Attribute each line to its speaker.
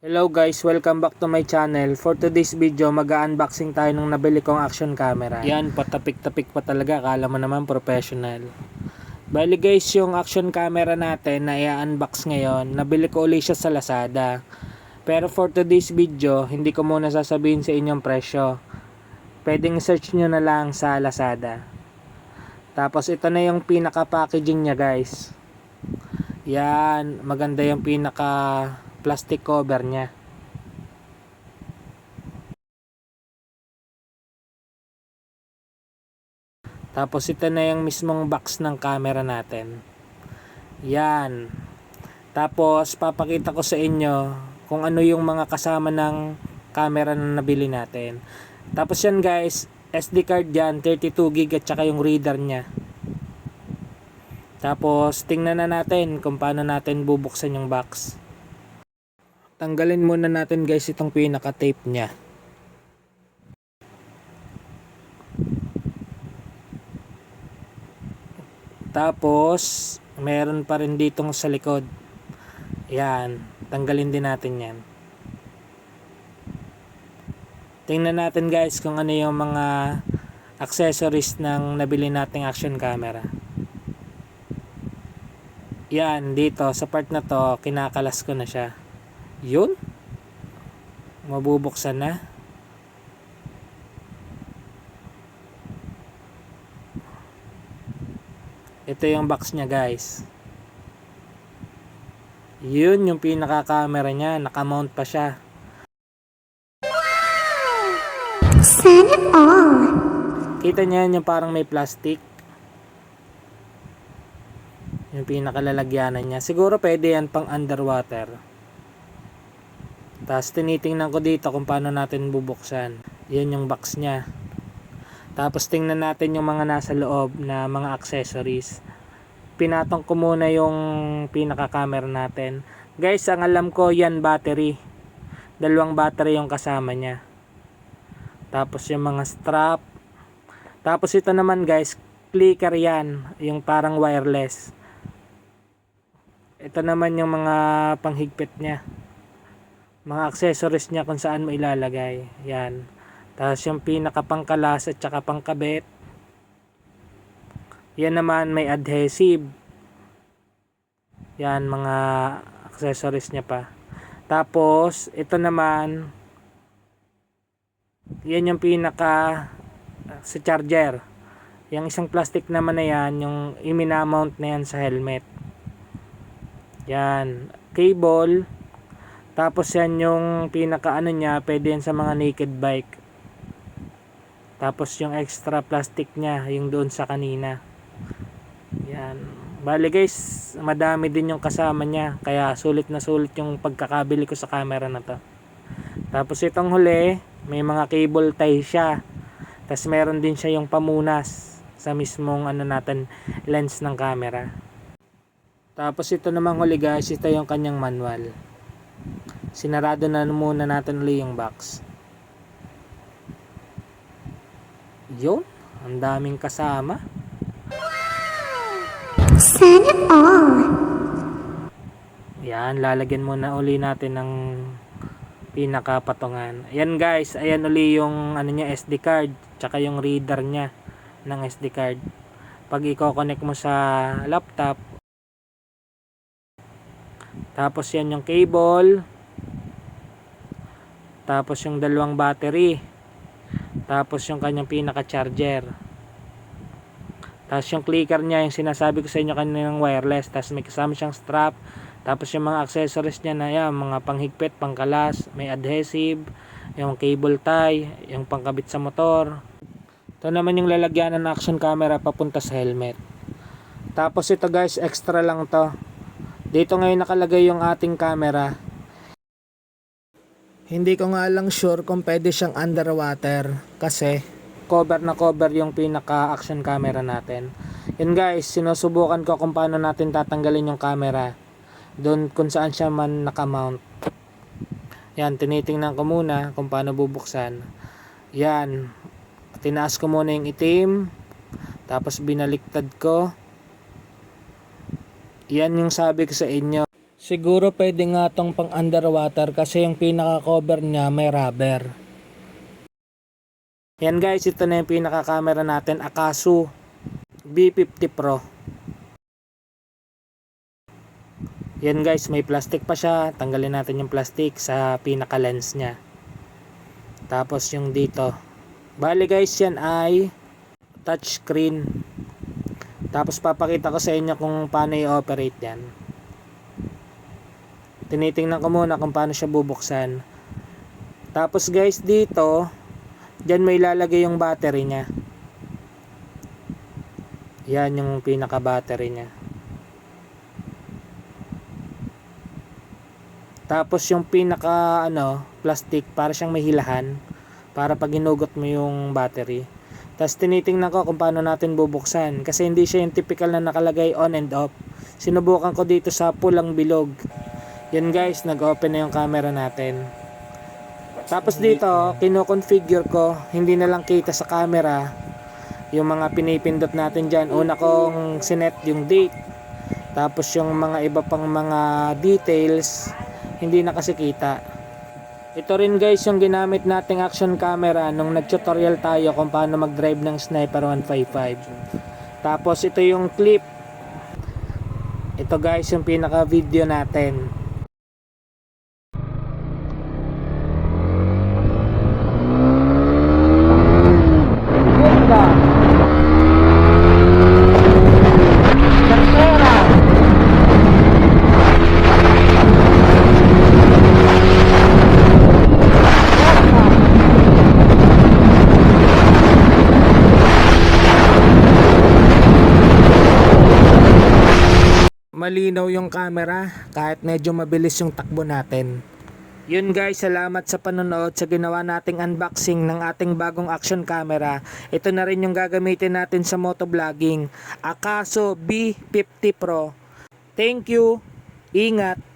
Speaker 1: Hello guys, welcome back to my channel. For today's video, mag-unboxing tayo ng nabili kong action camera. Yan, patapik-tapik pa talaga, kala mo naman professional. Bali guys, yung action camera natin na i-unbox ngayon, nabili ko ulit siya sa Lazada. Pero for today's video, hindi ko muna sasabihin sa inyong presyo. Pwedeng search nyo na lang sa Lazada. Tapos ito na yung pinaka-packaging niya guys. Yan, maganda yung pinaka plastic cover niya. Tapos ito na yung mismong box ng camera natin. Yan. Tapos papakita ko sa inyo kung ano yung mga kasama ng camera na nabili natin. Tapos yan guys, SD card yan, 32 gig at saka yung reader niya. Tapos tingnan na natin kung paano natin bubuksan yung box. Tanggalin muna natin guys itong pinaka tape niya. Tapos meron pa rin ditong sa likod. Yan, tanggalin din natin yan. Tingnan natin guys kung ano yung mga accessories ng nabili nating action camera. Yan, dito sa part na to, kinakalas ko na siya. Yun. Mabubuksan na. Ito yung box niya guys. Yun yung pinaka-camera niya. Nakamount pa siya.
Speaker 2: Sana all.
Speaker 1: Kita niya yung parang may plastic. Yung pinakalalagyanan niya. Siguro pwede yan pang underwater. Tapos tinitingnan ko dito kung paano natin bubuksan. Yan yung box niya. Tapos tingnan natin yung mga nasa loob na mga accessories. Pinatong ko muna yung pinaka-camera natin. Guys, ang alam ko yan battery. Dalawang battery yung kasama niya. Tapos yung mga strap. Tapos ito naman guys, clicker yan. Yung parang wireless. Ito naman yung mga panghigpit niya. Mga accessories niya kung saan mo ilalagay. Yan. Tapos yung pinaka pangkalas at saka pangkabit. Yan naman may adhesive. Yan mga accessories niya pa. Tapos ito naman yan yung pinaka uh, sa charger. Yung isang plastic naman na yan, yung iminamount na yan sa helmet. Yan. Cable. Tapos yan yung pinaka ano niya, pwede yan sa mga naked bike. Tapos yung extra plastic niya, yung doon sa kanina. Yan. Bali guys, madami din yung kasama niya. Kaya sulit na sulit yung pagkakabili ko sa camera na to. Tapos itong huli, may mga cable tie siya. Tapos meron din siya yung pamunas sa mismong ano natin lens ng camera. Tapos ito namang huli guys, ito yung kanyang manual. Sinarado na muna natin ulit yung box. Yun, ang daming kasama.
Speaker 2: Sana all.
Speaker 1: Yan, lalagyan muna uli natin ng pinakapatungan. Ayan guys, ayan uli yung ano niya SD card, tsaka yung reader niya ng SD card. Pag i-connect mo sa laptop, tapos yan yung cable, tapos yung dalawang battery, tapos yung kanyang pinaka-charger. Tapos yung clicker niya, yung sinasabi ko sa inyo kanina ng wireless, tapos may kasama siyang strap, tapos yung mga accessories niya na yan, mga panghigpit, pangkalas, may adhesive, yung cable tie, yung pangkabit sa motor. Ito naman yung lalagyan ng action camera papunta sa helmet. Tapos ito guys, extra lang to. Dito ngayon nakalagay yung ating camera. Hindi ko nga lang sure kung pwede siyang underwater kasi cover na cover yung pinaka action camera natin. Yun guys, sinusubukan ko kung paano natin tatanggalin yung camera doon kung saan siya man nakamount. Yan, tinitingnan ko muna kung paano bubuksan. Yan, tinaas ko muna yung itim, tapos binaliktad ko. Yan yung sabi ko sa inyo. Siguro pwede nga tong pang underwater kasi yung pinaka-cover niya may rubber. Yan guys, ito na yung pinaka-camera natin, Akasu B50 Pro. Yan guys, may plastic pa siya. Tanggalin natin yung plastic sa pinaka-lens niya. Tapos yung dito. Bali guys, yan ay touchscreen. Tapos papakita ko sa inyo kung paano i-operate yan. Tinitingnan ko muna kung paano siya bubuksan. Tapos guys, dito, dyan may lalagay yung battery niya. Yan yung pinaka-battery niya. Tapos yung pinaka ano, plastic para siyang may hilahan para pag ginugot mo yung battery. Tapos tinitingnan ko kung paano natin bubuksan kasi hindi siya yung typical na nakalagay on and off. Sinubukan ko dito sa pulang bilog. Yan guys, nag-open na yung camera natin. Tapos dito, kino-configure ko, hindi na lang kita sa camera yung mga pinipindot natin dyan. Una kong sinet yung date. Tapos yung mga iba pang mga details, hindi na kasi kita. Ito rin guys yung ginamit nating action camera nung nag-tutorial tayo kung paano mag-drive ng Sniper 155. Tapos ito yung clip. Ito guys yung pinaka video natin. Malinaw yung camera kahit medyo mabilis yung takbo natin. Yun guys, salamat sa panonood sa ginawa nating unboxing ng ating bagong action camera. Ito na rin yung gagamitin natin sa motovlogging. Akaso B50 Pro. Thank you. Ingat.